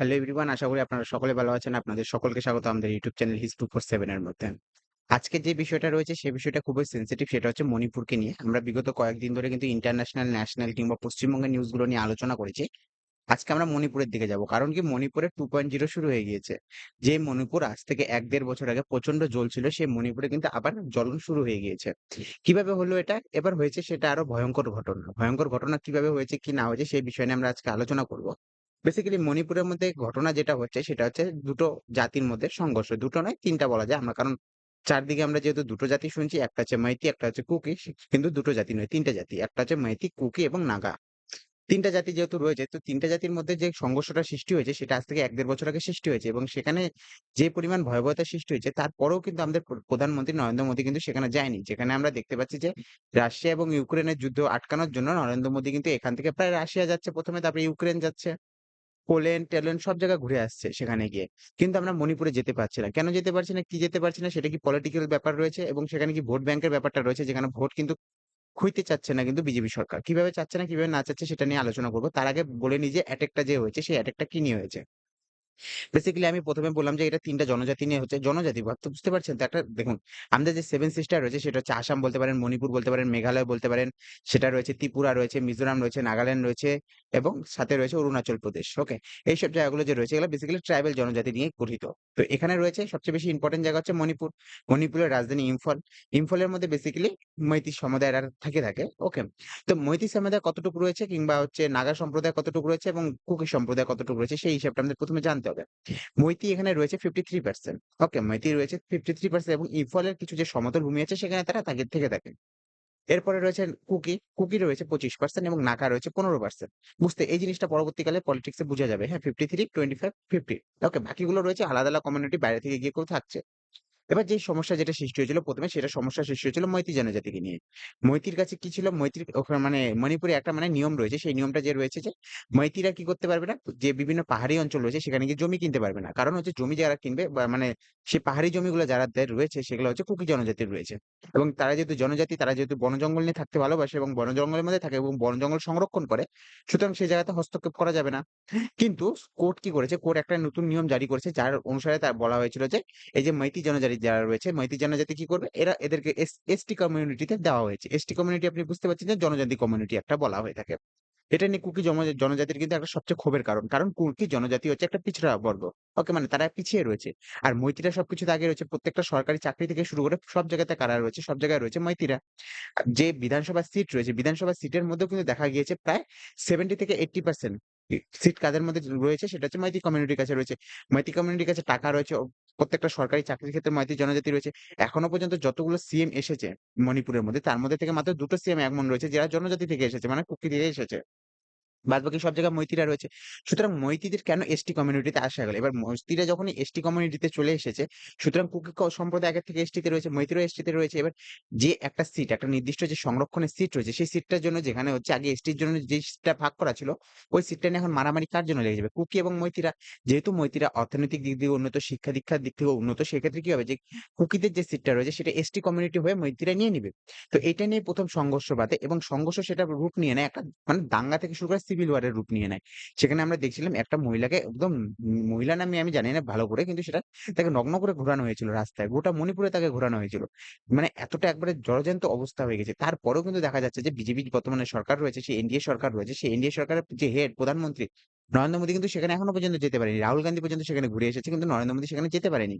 Hello everyone আশা করি আপনারা সকলে ভালো আছেন। আপনাদের সকলকে স্বাগত আমাদের ইউটিউব চ্যানেল হিস টু ফোর সেভেন এর মধ্যে। আজকে যে বিষয়টা রয়েছে সেই বিষয়টা খুবই সেন্সিটিভ সেটা হচ্ছে মণিপুরকে নিয়ে। আমরা বিগত কয়েকদিন ধরে কিন্তু ইন্টারন্যাশনাল ন্যাশনাল কিংবা পশ্চিমবঙ্গের নিউজগুলো নিয়ে আলোচনা করেছি। আজকে আমরা মণিপুরের দিকে যাব। কারণ কি, মণিপুরে টু পয়েন্ট জিরো শুরু হয়ে গিয়েছে। যে মণিপুর আজ থেকে এক দেড় বছর আগে প্রচণ্ড জ্বলছিল সেই মণিপুরে কিন্তু আবার জ্বলন শুরু হয়ে গিয়েছে। কীভাবে হলো এটা? এবার হয়েছে সেটা আরও ভয়ঙ্কর ঘটনা। ভয়ঙ্কর ঘটনা কীভাবে হয়েছে, কি না হয়েছে, সেই বিষয় নিয়ে আমরা আজকে আলোচনা করব। বেসিক্যালি মণিপুরের মধ্যে ঘটনা যেটা হচ্ছে, সেটা হচ্ছে দুটো জাতির মধ্যে সংঘর্ষ। দুটো নয়, তিনটা বলা যায় আমরা। কারণ চারদিকে আমরা যেহেতু দুটো জাতি শুনছি, একটা হচ্ছে মাইতি, একটা হচ্ছে কুকি, কিন্তু দুটো জাতি নয়, তিনটা জাতি। একটা হচ্ছে মাইতি, কুকি এবং নাগা। তিনটা জাতি যেহেতু রয়েছে, তো তিনটা জাতির মধ্যে যে সংঘর্ষটা সৃষ্টি হয়েছে, সেটা আজ থেকে এক দেড় বছর আগে সৃষ্টি হয়েছে এবং সেখানে যে পরিমাণ ভয়াবহতা সৃষ্টি হয়েছে, তারপরেও কিন্তু আমাদের প্রধানমন্ত্রী নরেন্দ্র মোদী কিন্তু সেখানে যায়নি। যেখানে আমরা দেখতে পাচ্ছি যে রাশিয়া এবং ইউক্রেনের যুদ্ধ আটকানোর জন্য নরেন্দ্র মোদী কিন্তু এখান থেকে প্রায় রাশিয়া যাচ্ছে, প্রথমে তারপরে ইউক্রেন যাচ্ছে। পোল্যান্ড টেলল্যান্ড সব জায়গায় ঘুরে আসছে সেখানে গিয়ে। কিন্তু আমরা মণিপুরে যেতে পারছি না। কেন যেতে পারছি না? কি যেতে পারছি না? সেটা কি পলিটিক্যাল ব্যাপার রয়েছে এবং সেখানে কি ভোট ব্যাংকের ব্যাপারটা রয়েছে? যেখানে ভোট কিন্তু খুঁজতে চাচ্ছে না কিন্তু বিজেপি সরকার। কীভাবে চাচ্ছে না, কীভাবে না চাচ্ছে সেটা নিয়ে আলোচনা করব। তার আগে বলে নিই যে অ্যাটেকটা যে হয়েছে, সেই অ্যাটেকটা কি নিয়ে হয়েছে? বেসিক্যালি আমি প্রথমে বললাম যে, এটা তিনটা জনজাতি নিয়ে হচ্ছে জনজাতি ভাবতে বুঝতে পারছেন তো একটা, দেখুন, আমাদের যে সেভেন সিস্টার রয়েছে, সেটা হচ্ছে আসাম বলতে পারেন, মণিপুর বলতে পারেন, মেঘালয় বলতে পারেন, সেটা রয়েছে ত্রিপুরা, রয়েছে মিজোরাম, রয়েছে নাগাল্যান্ড, রয়েছে এবং সাথে রয়েছে অরুণাচল প্রদেশ ওকে এইসব জায়গাগুলো যে রয়েছে, এগুলো বেসিক্যালি ট্রাইবাল জনজাতি নিয়ে গঠিত। তো এখানে রয়েছে সবচেয়ে বেশি ইম্পর্টেন্ট জায়গা হচ্ছে মণিপুর। মণিপুরের রাজধানী ইম্ফল। ইম্ফলের মধ্যে বেসিক্যালি মৈতি সম্প্রদায়ের থেকে, থাকে ওকে তো মৈতি সম্প্রদায় কতটুকু রয়েছে কিংবা হচ্ছে নাগা সম্প্রদায় কতটুকু রয়েছে এবং কুকি সম্প্রদায় কতটুকু রয়েছে, সেই হিসাবটা আমাদের প্রথমে জানতে হবে। মৈতি এখানে রয়েছে fifty three percent okay Meitei রয়েছে ফিফটি থ্রি পার্সেন্ট এবং ইম্ফলের কিছু যে সমতল ভূমি আছে সেখানে তারা তাগিদ থেকে থাকে। এরপরে রয়েছে কুকি কুকি রয়েছে পঁচিশ পার্সেন্ট এবং নাকা রয়েছে পনেরো পার্সেন্ট বুঝতে, এই জিনিসটা পরবর্তীকালে পলিটিক্সে বোঝা যাবে। হ্যাঁ fifty three twenty five fifty okay বাকিগুলো রয়েছে আলাদা আলাদা কমিউনিটি বাইরে থেকে গিয়ে কেউ থাকছে। এবার যে সমস্যা যেটা সৃষ্টি হয়েছিল প্রথমে সেটা সমস্যা সৃষ্টি হয়েছিল মৈতি জনজাতিকে নিয়ে। মৈত্রীর কাছে কি ছিল? মৈতির ওখানে মানে মণিপুরে একটা মানে নিয়ম রয়েছে, সেই নিয়মটা যে রয়েছে যে মৈতিরা কি করতে পারবে না? যে বিভিন্ন পাহাড়ি অঞ্চল রয়েছে সেখানে গিয়ে জমি কিনতে পারবে না। কারণ হচ্ছে জমি যারা কিনবে মানে সেই পাহাড়ি জমিগুলো যারা রয়েছে সেগুলো হচ্ছে কুকি জনজাতির রয়েছে। এবং তারা যেহেতু জনজাতি, তারা যেহেতু বন জঙ্গল নিয়ে থাকতে ভালোবাসে এবং বন জঙ্গলের মধ্যে থাকে এবং বন জঙ্গল সংরক্ষণ করে, সুতরাং সেই জায়গাতে হস্তক্ষেপ করা যাবে না। কিন্তু কোর্ট কি করেছে? কোর্ট একটা নতুন নিয়ম জারি করেছে, যার অনুসারে তার বলা হয়েছিল যে এই যে মৈতি জনজাতি যারা রয়েছে মৈতি জনজাতি কি করবে? এরা এদেরকে এসটি কমিউনিটিতে দেওয়া হয়েছে। এসটি কমিউনিটি আপনি বুঝতে পারছেন যে জনজাতি কমিউনিটি একটা বলা হয়ে থাকে। এটা নিয়ে কুকি জনজা- জনজাতির কিন্তু একটা সবচেয়ে ক্ষোভের কারণ। কারণ কুকি জনজাতি হচ্ছে একটা পিছড়া বর্গ। ওকে মানে তারা পিছিয়ে রয়েছে। আর মৈতিরা সবকিছুতে আগে রয়েছে। প্রত্যেকটা সরকারি চাকরি থেকে শুরু করে সব জায়গাতে কারা রয়েছে? সব জায়গায় রয়েছে মৈতিরা যে বিধানসভা সিট রয়েছে বিধানসভা সিটের মধ্যেও কিন্তু দেখা গিয়েছে প্রায় সেভেন্টি থেকে এইটটি পার্সেন্ট সিট কাদের মধ্যে রয়েছে সেটা হচ্ছে মাইতি কমিউনিটির কাছে রয়েছে। মাইতি কমিউনিটির কাছে টাকা রয়েছে প্রত্যেকটা সরকারি চাকরির ক্ষেত্রে মাইতি জনজাতি রয়েছে। এখনও পর্যন্ত যতগুলো সিএম এসেছে মণিপুরের মধ্যে, তার মধ্যে থেকে মাত্র দুটো সিএম এমন রয়েছে, যারা জনজাতি থেকে এসেছে মানে কুকি থেকে এসেছে। বাদ বাকি সব জায়গায় মৈতিরা রয়েছে। সুতরাং মৈতিদের কেন এসটি কমিউনিটিতে আসা গেল? এবার মৈতিরা যখন এসটি কমিউনিটিতে চলে এসেছে, সুতরাং কুকি সম্প্রদায় আগের থেকে এসটিতে রয়েছে মৈতিরও এসটিতে রয়েছে। এবার যে একটা সিট একটা নির্দিষ্ট যে সংরক্ষণের সিট রয়েছে, সেই সিটটার জন্য যেখানে হচ্ছে আগে এসটির জন্য যে সিটটা ভাগ করা ছিল, ওই সিটটা নিয়ে এখন মারামারি কার জন্য লেগে যাবে? কুকি এবং মৈতিরা যেহেতু মৈতিরা অর্থনৈতিক দিক দিয়ে উন্নত, শিক্ষা দীক্ষার দিক থেকে উন্নত, সেক্ষেত্রে কি হবে? যে কুকিদের যে সিটটা রয়েছে, সেটা এসটি কমিউনিটি হয়ে মৈতিরা নিয়ে নিবে। তো এটা নিয়ে প্রথম সংঘর্ষ বাদে এবং সংঘর্ষ সেটা রূপ নিয়ে নেয় একটা মানে দাঙ্গা থেকে শুরু করে সিভিল ওয়ারের রূপ নিয়ে নেয়। সেখানে আমরা দেখছিলাম একটা মহিলাকে একদম মহিলা নামে আমি জানি না ভালো করে কিন্তু সেটা তাকে নগ্ন করে ঘোরানো হয়েছিল রাস্তায়। গোটা মণিপুরে তাকে ঘোরানো হয়েছিল। মানে এতটা একবারে জলজ্যান্ত অবস্থা হয়ে গেছে। তারপরেও কিন্তু দেখা যাচ্ছে যে বিজেপি বর্তমানে সরকার রয়েছে সেই এনডিএ সরকার রয়েছে সেই এনডিএ সরকারের যে হেড প্রধানমন্ত্রী নরেন্দ্র মোদী কিন্তু সেখানে এখনও পর্যন্ত যেতে পারেনি। রাহুল গান্ধী পর্যন্ত সেখানে ঘুরে এসেছে কিন্তু নরেন্দ্র মোদী সেখানে যেতে পারেনি।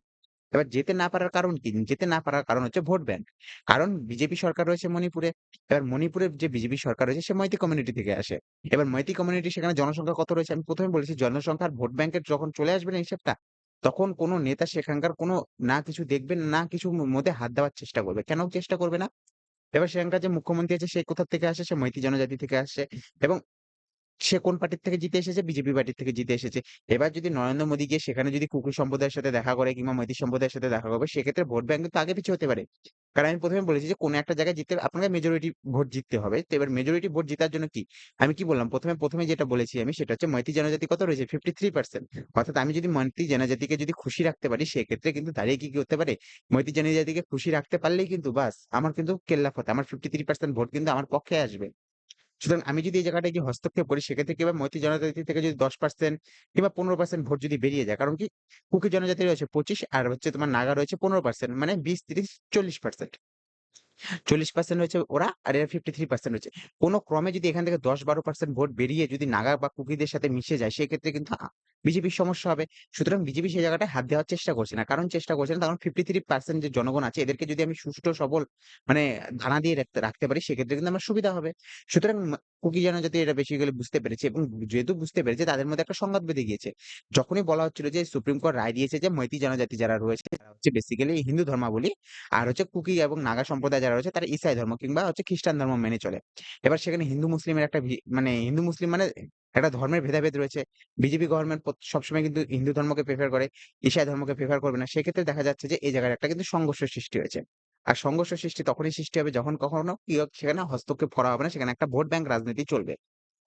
এবার যেতে না পারার কারণ কি? যেতে না পারার কারণ হচ্ছে ভোট ব্যাংক। কারণ বিজেপি সরকার রয়েছে মণিপুরে। এবার মণিপুরের যে বিজেপি সরকার রয়েছে, সে মৈতি কমিউনিটি থেকে আসে। এবার মৈতি কমিউনিটি সেখানে জনসংখ্যা কত রয়েছে? আমি প্রথমে বলেছি জনসংখ্যার ভোট ব্যাংকের যখন চলে আসবে না হিসেবটা, তখন কোনো নেতা সেখানকার কোনো না কিছু দেখবেন না কিছু মধ্যে হাত দেওয়ার চেষ্টা করবে। কেন চেষ্টা করবে না? এবার সেখানকার যে মুখ্যমন্ত্রী আছে, সে কোথা থেকে আসে? সে মৈতি জনজাতি থেকে আসে। এবং সে কোন পার্টির থেকে জিতে এসেছে? বিজেপি পার্টির থেকে জিতে এসেছে। এবার যদি নরেন্দ্র মোদী গিয়ে সেখানে যদি কুকুর সম্প্রদায়ের সাথে দেখা করে কিংবা মৈতি সম্প্রদায়ের সাথে দেখা করবে, সেক্ষেত্রে ভোট ব্যাংক কিন্তু আগে পিছিয়ে হতে পারে। কারণ আমি প্রথমে বলেছি যে, কোনো একটা জায়গায় জিততে, আপনাকে মেজরিটি ভোট জিততে হবে। তো এবার মেজরিটি ভোট জেতার জন্য কি? আমি কি বললাম? প্রথমে প্রথমে যেটা বলেছি আমি, সেটা হচ্ছে মৈতি জনজাতি কত রয়েছে? ফিফটি থ্রি পার্সেন্ট অর্থাৎ আমি যদি মৈতি জনজাতিকে যদি খুশি রাখতে পারি, সেক্ষেত্রে কিন্তু দাঁড়িয়ে কি কি হতে পারে? মৈতি জনজাতিকে খুশি রাখতে পারলেই কিন্তু বাস, আমার কিন্তু কেল্লা ফতে আমার ফিফটি থ্রি পার্সেন্ট ভোট কিন্তু আমার পক্ষে আসবে। সুতরাং আমি যদি এই জায়গাটায় গিয়ে হস্তক্ষেপ করি সেক্ষেত্রে কিংবা মৈত্রী জনজাতি থেকে যদি 10% কিংবা 15% ভোট যদি বেরিয়ে যায়। কারণ কি কুকি জনজাতি রয়েছে 25 আর হচ্ছে তোমার নাগা রয়েছে 15% মানে 20, 30, 40% 40% ওরা আর এরা 53% হচ্ছে। কোন ক্রমে যদি এখান থেকে 10-12% ভোট বেরিয়ে যদি নাগা বা কুকিদের সাথে মিশে যায়, সেক্ষেত্রে কিন্তু বিজেপির সমস্যা হবে। সুতরাং বিজেপি সেই জায়গাটায় হাত দেওয়ার চেষ্টা করছে না। কারণ চেষ্টা করছে না, কারণ 53% যে জনগণ আছে, এদেরকে যদি আমি সুষ্ঠু, সবল মানে দানা দিয়ে রাখতে রাখতে পারি, সেক্ষেত্রে কিন্তু আমার সুবিধা হবে। সুতরাং কুকি জনজাতি এটা বেসিক্যালি বুঝতে পেরেছে এবং যেহেতু বুঝতে পেরেছে, তাদের মধ্যে একটা সংঘাত বেঁধে গিয়েছে। যখনই বলা হচ্ছিল যে সুপ্রিম কোর্ট রায় দিয়েছে যে মৈতৈ জনজাতি যারা রয়েছে, তারা হচ্ছে বেসিক্যালি হিন্দু ধর্মাবলী আর হচ্ছে কুকি এবং নাগা সম্প্রদায় রয়েছে তারা ইসাই ধর্ম কিংবা হচ্ছে খ্রিস্টান ধর্ম মেনে চলে। এবার সেখানে হিন্দু মুসলিমের একটা মানে হিন্দু মুসলিম মানে একটা ধর্মের ভেদাভেদ রয়েছে। বিজেপি গভর্নমেন্ট সবসময় কিন্তু হিন্দু ধর্মকে প্রেফার করে, ইসাই ধর্মকে প্রেফার করবে না। সেক্ষেত্রে দেখা যাচ্ছে যে এই জায়গায় একটা কিন্তু সংঘর্ষ সৃষ্টি হয়েছে। আর সংঘর্ষ সৃষ্টি তখনই সৃষ্টি হবে যখন কখনো সেখানে হস্তক্ষেপ করা হবে না। সেখানে একটা ভোট ব্যাংক রাজনীতি চলবে।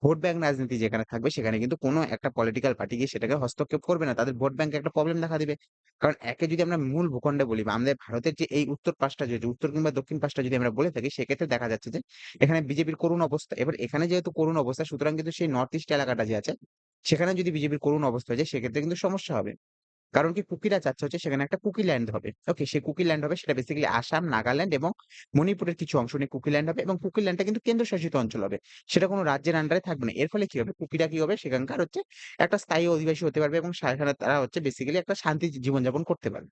ভোট ব্যাংক রাজনীতি যেখানে থাকবে, সেখানে কিন্তু কোনো একটা পলিটিক্যাল পার্টি গিয়ে সেটাকে হস্তক্ষেপ করবে না। তাদের ভোট ব্যাংকে একটা প্রবলেম দেখা দিবে। কারণ একে যদি আমরা মূল ভূখণ্ডে বলি বা আমাদের ভারতের যে এই উত্তর পাশটা যদি উত্তর কিংবা দক্ষিণ পাশটা যদি আমরা বলে থাকি, সেক্ষেত্রে দেখা যাচ্ছে যে এখানে বিজেপির করুণ অবস্থা। এবার এখানে যেহেতু করুণ অবস্থা, সুতরাং কিন্তু সেই নর্থ ইস্ট এলাকাটা যে আছে, সেখানে যদি বিজেপির করুণ অবস্থা হয়ে যায়, সেক্ষেত্রে কিন্তু সমস্যা হবে। কারণ কি কুকিরা চাচ্ছে হচ্ছে সেখানে একটা কুকি ল্যান্ড হবে। ওকে সেই কুকি ল্যান্ড হবে সেটা বেসিক্যালি আসাম, নাগাল্যান্ড এবং মণিপুরের কিছু অংশ নিয়ে কুকি ল্যান্ড হবে এবং কুকি ল্যান্ডটা কিন্তু কেন্দ্রশাসিত অঞ্চল হবে। সেটা কোনো রাজ্যের আন্ডারে থাকবে না। এর ফলে কি হবে? কুকিরা কি হবে? সেখানকার হচ্ছে একটা স্থায়ী অধিবাসী হতে পারবে এবং সেখানে তারা হচ্ছে বেসিক্যালি একটা শান্তি জীবনযাপন করতে পারবে।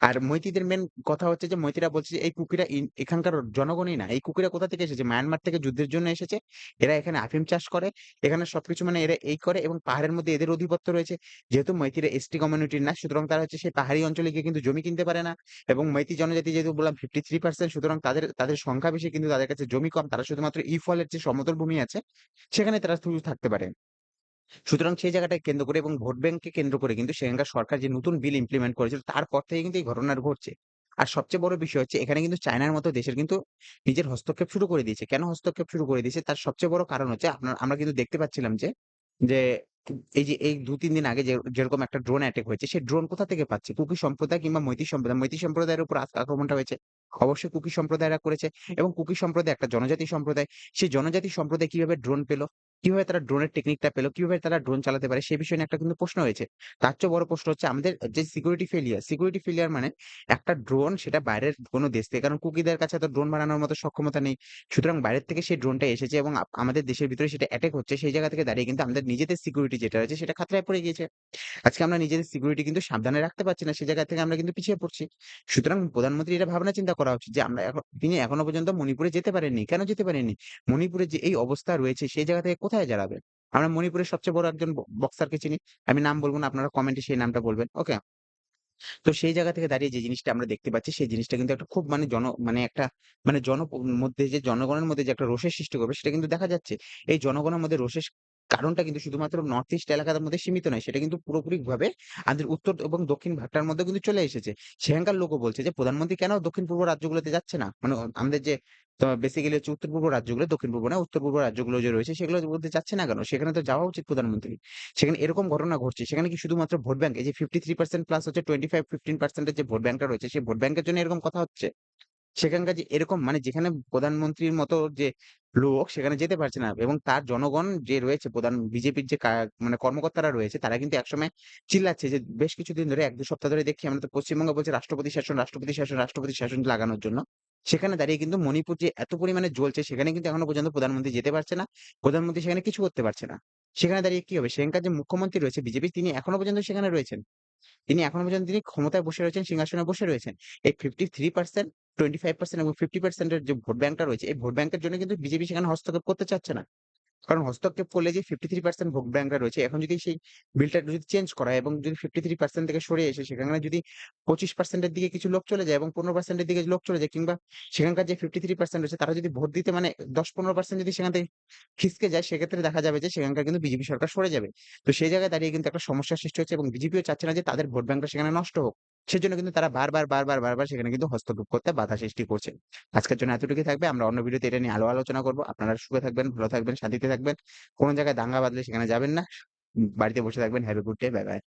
আর মৈতীদের মেইন কথা হচ্ছে যে মৈতীরা বলছে যে, এই কুকিরা এখানকার জনগণই না। এই কুকিরা কোথা থেকে এসেছে? মায়ানমার থেকে যুদ্ধের জন্য এসেছে। এরা এখানে আফিম চাষ করে। এখানে সবকিছু মানে এরা এই করে এবং পাহাড়ের মধ্যে এদের অধিপত্য রয়েছে। যেহেতু মৈতীরা এসটি কমিউনিটির না, সুতরাং তারা হচ্ছে সেই পাহাড়ি অঞ্চলে গিয়ে কিন্তু জমি কিনতে পারে না এবং মৈতৈ জনজাতি যেহেতু বললাম 53% সুতরাং তাদের তাদের সংখ্যা বেশি কিন্তু তাদের কাছে জমি কম। তারা শুধুমাত্র ইফলের যে সমতল ভূমি আছে, সেখানে তারা থাকতে পারে। সুতরাং সেই জায়গাটাকে কেন্দ্র করে এবং ভোট ব্যাংককে কেন্দ্র করে কিন্তু সেখানকার সরকার যে নতুন বিল ইমপ্লিমেন্ট করেছিল তারপর থেকে কিন্তু এই ঘটনাটা ঘটছে। আর সবচেয়ে বড় বিষয় হচ্ছে এখানে কিন্তু চায়নার মতো দেশের কিন্তু নিজের হস্তক্ষেপ শুরু করে দিয়েছে। কেন হস্তক্ষেপ শুরু করে দিয়েছে? তার সবচেয়ে বড় কারণ হচ্ছে আপনার আমরা কিন্তু দেখতে পাচ্ছিলাম যে, যে এই যে এই ২-৩ দিন আগে যেরকম একটা ড্রোন অ্যাটেক হয়েছে সেই ড্রোন কোথা থেকে পাচ্ছে? কুকি সম্প্রদায় কিংবা মৈতৈ সম্প্রদায়। মৈতৈ সম্প্রদায়ের উপর আক্রমণটা হয়েছে। অবশ্যই কুকি সম্প্রদায়রা করেছে এবং কুকি সম্প্রদায় একটা জনজাতি সম্প্রদায়। সেই জনজাতি সম্প্রদায় কীভাবে ড্রোন পেল? কীভাবে তারা ড্রোনের টেকনিকটা পেল? কীভাবে তারা ড্রোন চালাতে পারে? সে বিষয় একটা কিন্তু প্রশ্ন হয়েছে। তার চেয়েও বড় প্রশ্ন হচ্ছে আমাদের যে সিকিউরিটি ফেলিয়ার সিকিউরিটি ফেইলিয়ার মানে একটা ড্রোন সেটা বাইরের কোনো দেশ থেকে, কারণ কুকিদের কাছে তো ড্রোন বানানোর মতো সক্ষমতা নেই। সুতরাং বাইরের থেকে সেই ড্রোনটা এসেছে এবং আমাদের দেশের ভিতরে সেটা অ্যাটাক হচ্ছে। সেই জায়গা থেকে দাঁড়িয়ে কিন্তু আমাদের নিজেদের সিকিউরিটি যেটা রয়েছে সেটা খাতরায় পড়ে গিয়েছে। আজকে আমরা নিজেদের সিকিউরিটি কিন্তু সাবধানে রাখতে পারছি না। সেই জায়গা থেকে আমরা কিন্তু পিছিয়ে পড়ছি। সুতরাং প্রধানমন্ত্রী এটা ভাবনা চিন্তা করা উচিত যে আমরা এখন, তিনি এখনও পর্যন্ত মণিপুরে যেতে পারেননি। কেন যেতে পারেননি? মণিপুরে যে এই অবস্থা রয়েছে, সেই জায়গা থেকে কোথায় দাঁড়াবে? আমরা মণিপুরের সবচেয়ে বড় একজন বক্সারকে চিনি। আমি নাম বলব না, আপনারা কমেন্টে সেই নামটা বলবেন। ওকে? তো সেই জায়গা থেকে দাঁড়িয়ে যে জিনিসটা আমরা দেখতে পাচ্ছি, সেই জিনিসটা কিন্তু একটা খুব মানে জন মানে একটা মানে জন মধ্যে যে জনগণের মধ্যে যে একটা রোষের সৃষ্টি করবে, সেটা কিন্তু দেখা যাচ্ছে। এই জনগণের মধ্যে রোষের কারণটা কিন্তু শুধুমাত্র নর্থ ইস্ট এলাকার মধ্যে সীমিত নয়। সেটা কিন্তু পুরোপুরিভাবে আমাদের উত্তর এবং দক্ষিণ ভাগটার মধ্যে কিন্তু চলে এসেছে। সেখানকার লোকও বলছে যে প্রধানমন্ত্রী কেন দক্ষিণ-পূর্ব রাজ্যগুলোতে যাচ্ছে না? মানে আমাদের যে বেসিক্যালি হচ্ছে উত্তর-পূর্ব রাজ্যগুলো, দক্ষিণ-পূর্ব না, উত্তর-পূর্ব রাজ্যগুলো যে রয়েছে সেগুলোর মধ্যে যাচ্ছে না কেন? সেখানে তো যাওয়া উচিত প্রধানমন্ত্রী সেখানে এরকম ঘটনা ঘটছে। সেখানে কি শুধুমাত্র ভোট ব্যাংক এই যে 53% প্লাস হচ্ছে 25-15% এর যে ভোট ব্যাংকটা রয়েছে সেই ভোট ব্যাংকের জন্য এরকম কথা হচ্ছে? সেখানকার যে এরকম মানে যেখানে প্রধানমন্ত্রীর মতো যে লোক সেখানে যেতে পারছে না এবং তার জনগণ যে রয়েছে প্রধান বিজেপির যে মানে কর্মকর্তারা রয়েছে তারা কিন্তু একসময় চিল্লাচ্ছে যে বেশ কিছুদিন ধরে ১-২ সপ্তাহ ধরে দেখছি আমরা তো পশ্চিমবঙ্গ বলছে রাষ্ট্রপতি শাসন, রাষ্ট্রপতি শাসন, রাষ্ট্রপতি শাসন লাগানোর জন্য। সেখানে দাঁড়িয়ে কিন্তু মণিপুর যে এত পরিমাণে জ্বলছে সেখানে কিন্তু এখনও পর্যন্ত প্রধানমন্ত্রী যেতে পারছে না। প্রধানমন্ত্রী সেখানে কিছু করতে পারছে না। সেখানে দাঁড়িয়ে কি হবে? সেখানকার যে মুখ্যমন্ত্রী রয়েছে বিজেপি তিনি এখনও পর্যন্ত সেখানে রয়েছেন। তিনি এখনও পর্যন্ত তিনি ক্ষমতায় বসে রয়েছেন, সিংহাসনে বসে রয়েছেন। এই 53%, 25% এবং 50% এর যে ভোট ব্যাংকটা রয়েছে এই ভোট ব্যাংকের জন্য কিন্তু বিজেপি সেখানে হস্তক্ষেপ করতে চাচ্ছে না। কারণ হস্তক্ষেপ করলে যে 53% ভোট ব্যাংকটা রয়েছে, এখন যদি সেই বিলটা যদি চেঞ্জ করা এবং যদি 53% থেকে সরে এসে সেখানে যদি 25% এর দিকে কিছু লোক চলে যায় এবং 15% এর দিকে লোক চলে যায় কিংবা সেখানকার যে 53% রয়েছে তারা যদি ভোট দিতে মানে 10-15% যদি সেখান থেকে খিসকে যায়, সেক্ষেত্রে দেখা যাবে যে সেখানকার কিন্তু বিজেপি সরকার সরে যাবে। তো সেই জায়গায় দাঁড়িয়ে কিন্তু একটা সমস্যার সৃষ্টি হচ্ছে এবং বিজেপিও চাচ্ছে না যে তাদের ভোট ব্যাংকটা সেখানে নষ্ট হোক। সেজন্য কিন্তু তারা বারবার, বারবার, বারবার সেখানে কিন্তু হস্তক্ষেপ করতে বাধা সৃষ্টি করছে। আজকের জন্য এতটুকুই থাকবে। আমরা অন্য ভিডিওতে এটা নিয়ে আলো আলোচনা করব আপনারা সুখে থাকবেন, ভালো থাকবেন, শান্তিতে থাকবেন। কোনো জায়গায় দাঙ্গা বাঁধলে সেখানে যাবেন না। বাড়িতে বসে থাকবেন। Have a good day. Bye, bye.